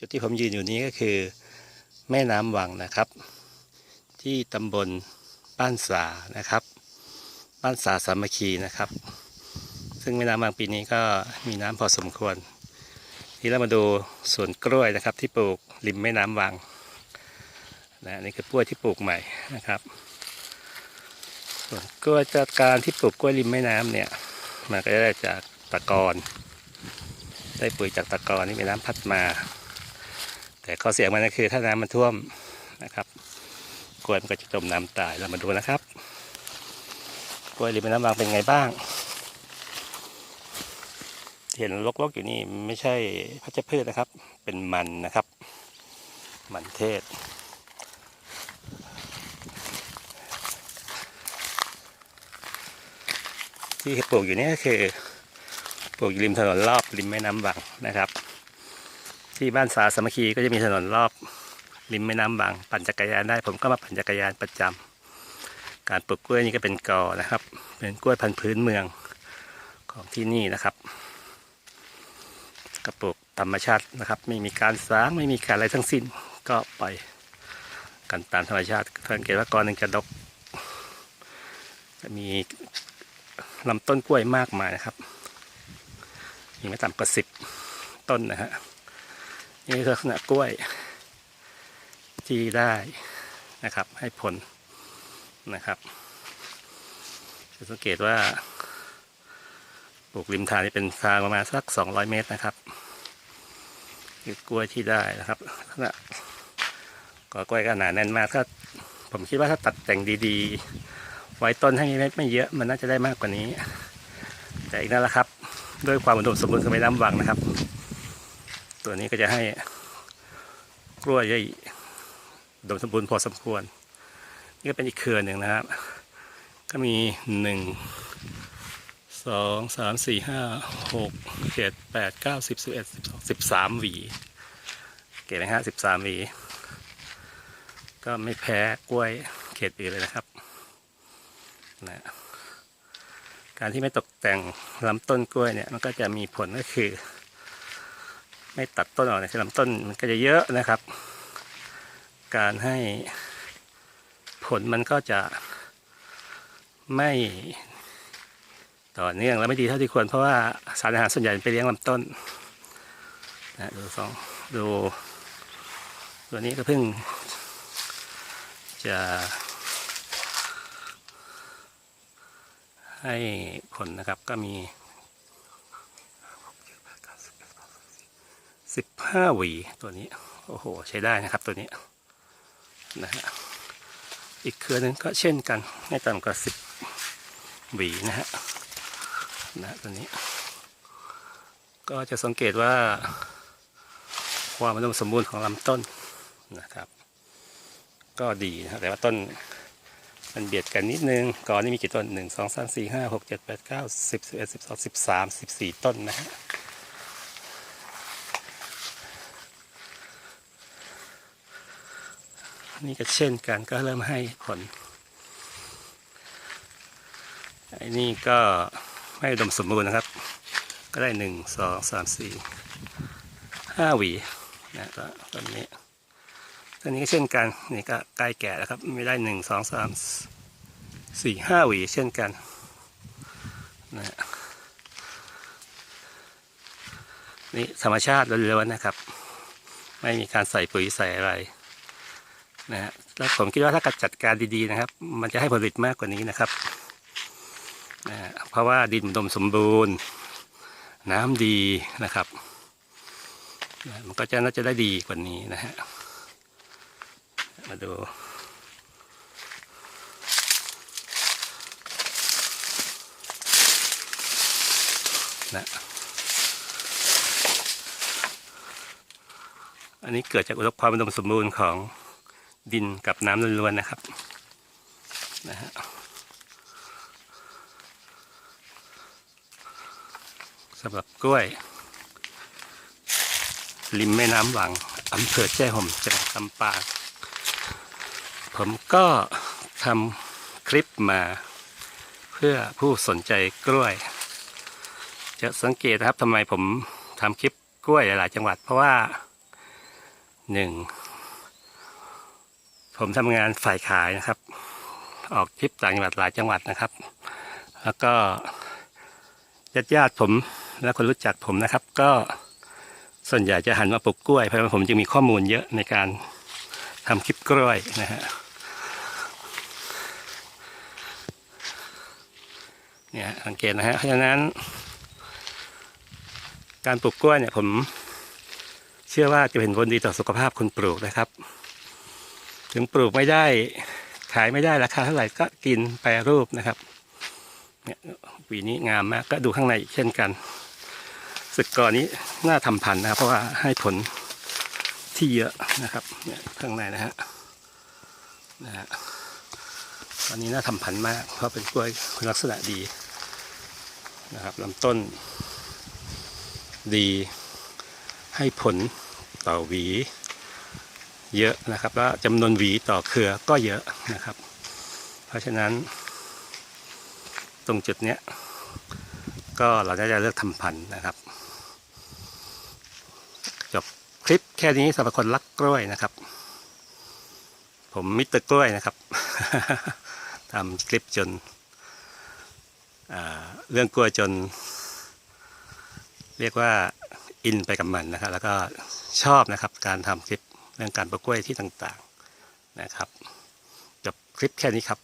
จุดที่ผมยืนอยู่นี้ก็คือ แม่น้ำวังนะครับ ที่ตำบลบ้านสานะครับ บ้านสาสามัคคีนะครับ ซึ่งแม่น้ำวังปีนี้ก็มีน้ำพอสมควร ทีเรามาดูสวนกล้วยนะครับ ที่ปลูกริมแม่น้ำวังนะนี่คือกล้วยที่ปลูกใหม่นะครับส่วนกล้วยจากการที่ปลูกกล้วยริมแม่น้ำเนี่ยมันก็ได้จากตะกอนได้ปุ๋ยจากตะกอนที่แม่น้ำพัดมา แต่ข้อเสียมันก็คือถ้าน้ำมันท่วมนะครับกล้วยมันก็จะจมน้ำตายเรามาดูนะครับกล้วยริมแม่น้ำวังเป็นไงบ้าง เห็นลกๆอยู่นี่ไม่ใช่พัชพืชนะครับ เป็นมันนะครับ มันเทศที่ปลูกอยู่นี่ก็คือปลูกอยู่ริมถนนรอบริมแม่น้ำวังนะครับ ที่บ้านสาสามัคคีก็จะมีถนนรอบริมแม่น้ำวังปั่นจักรยานได้ ผมก็มาปั่นจักรยานประจำการปลูกกล้วยนี่ก็เป็นกอนะครับ เป็นกล้วยพันธุ์พื้นเมืองของที่นี่นะครับกระปลูกธรรมชาตินะครับ ไม่มีการสร้างไม่มีการอะไรทั้งสิ้นก็ปล่อยกันตามธรรมชาติสังเกตว่ากอหนึ่งจะดกจะมีลำต้นกล้วยมากมายนะครับ มีไม่ต่ำกว่าสิบต้นนะฮะ นี่ลักษณะกล้วยที่ได้นะครับ ให้ผลนะครับจะสังเกตว่าปลูกริมทางนี่เป็นทางประมาณสัก 200 เมตรนะครับคือกล้วยที่ได้นะครับนะก็กล้วยก็หนาแน่นมากถ้าผมคิดว่าถ้าตัดแต่งดีๆ ไว้ต้นให้เม็ดไม่เยอะมันน่าจะได้มากกว่านี้ แต่อีกนั่นแหละครับ ด้วยความอุดมสมบูรณ์ของแม่น้ำวังนะครับ ตัวนี้ก็จะให้กล้วยได้อุดมสมบูรณ์พอสมควร นี่ก็เป็นอีกเครือหนึ่งนะครับ ก็มีหนึ่งสองสามสี่ห้าหกเจ็ดแปดเก้าสิบสิบเอ็ดสิบสองสิบสามหวีเก๋นะฮะสิบสามหวี ก็ไม่แพ้กล้วยเขตอื่นเลยนะครับนะการที่ไม่ตกแต่งลำต้นกล้วยเนี่ยมันก็จะมีผลก็คือ ไม่ตัดต้นออกในลำต้นมันก็จะเยอะนะครับ การให้ผลมันก็จะไม่ต่อเนื่องและไม่ดีเท่าที่ควรเพราะว่าสารอาหารส่วนใหญ่ไปเลี้ยงลำต้นนะดูสองดูตัวนี้ก็เพิ่งจะให้ผลนะครับก็มี สิบห้าหวีตัวนี้ โอ้โห ใช้ได้นะครับตัวนี้นะฮะอีกเครือหนึงก็เช่นกันไม่ต่ำกว่าสิบหวีนะฮะนะตัวนี้ ก็จะสังเกตว่า ความอุดมสมบูรณ์ของลำต้นนะครับ ก็ดีนะครับแต่ว่าต้นมันเบียดกันนิดนึงก่อนนี่มีกี่ต้นหนึ่งสองสามสี่ห้าหกเจ็ดแปดเก้าสิบสิบเอ็ดสิบสองสิบสามสิบสี่ต้นนะฮะ นี่ก็เช่นกันก็เริ่มให้ผลไอ้นี่ก็ไม่ดมสมบูรณ์นะครับ ก็ได้หนึ่งสองสามสี่ห้าหวีนะก็ต้นนี้ต้นนี้ก็เช่นกันนี่ก็ใกล้แก่แล้วครับไม่ได้หนึ่งสองสามสี่ห้าหวีเช่นกันนะฮะนี่ธรรมชาติล้วนๆนะครับ ไม่มีการใส่ปุ๋ยใส่อะไร นะฮะแล้วผมคิดว่าถ้าการจัดการดีๆนะครับ มันจะให้ผลผลิตมากกว่านี้นะครับนะเพราะว่าดินอุดมสมบูรณ์ น้ำดีนะครับนะมันก็จะน่าจะได้ดีกว่านี้นะฮะมาดูนะอันนี้เกิดจากอุดมความอุดมสมบูรณ์ของ ดินกับน้ำล้วนๆนะครับนะฮะสำหรับกล้วย ริมแม่น้ำหวังอำเภอแจ้ห่มจังหวัดลำปางผมก็ทำคลิปมาเพื่อผู้สนใจกล้วย จะสังเกตนะครับทำไมผมทำคลิปกล้วยหลายจังหวัด เพราะว่าหนึ่ง ผมทำงานฝ่ายขายนะครับ ออกทริปต่างจังหวัดหลายจังหวัดนะครับ แล้วก็ญาติญาติๆผมและคนรู้จักผมนะครับ ก็ส่วนใหญ่จะหันมาปลูกกล้วยเพราะฉะนั้นผมจึงมีข้อมูลเยอะในการทำคลิปกล้วยนะฮะเนี่ยสังเกตนะฮะเพราะฉะนั้น การปลูกกล้วยเนี่ยผมเชื่อว่าจะเป็นผลดีต่อสุขภาพคนปลูกนะครับ ถึงปลูกไม่ได้ ขายไม่ได้ราคาเท่าไหร่ก็กินแปรรูปนะครับเนี่ยหวีนี้งามมากก็ดูข้างในเช่นกันสึกก่อนนี้น่าทำพันธุ์นะครับ เพราะว่าให้ผลที่เยอะนะครับเนี่ยข้างในนะฮะนะฮะตอนนี้น่าทำพันธุ์มากเพราะเป็นกล้วยคุณลักษณะดีนะครับลำต้นดีให้ผลต่อหวี เยอะนะครับ แล้วจำนวนหวีต่อเครือก็เยอะนะครับ เพราะฉะนั้น ตรงจุดเนี้ยก็เราน่าจะเลือกทำพันธุ์นะครับจบคลิปแค่นี้สำหรับคนรักกล้วยนะครับ ผมมิสเตอร์กล้วยนะครับทำคลิปจนเรื่องกล้วยจน เรียกว่าอินไปกับมันนะครับ แล้วก็ชอบนะครับการทำคลิป เรื่องการประกล้วยที่ต่างๆนะครับจบคลิปแค่นี้ครับ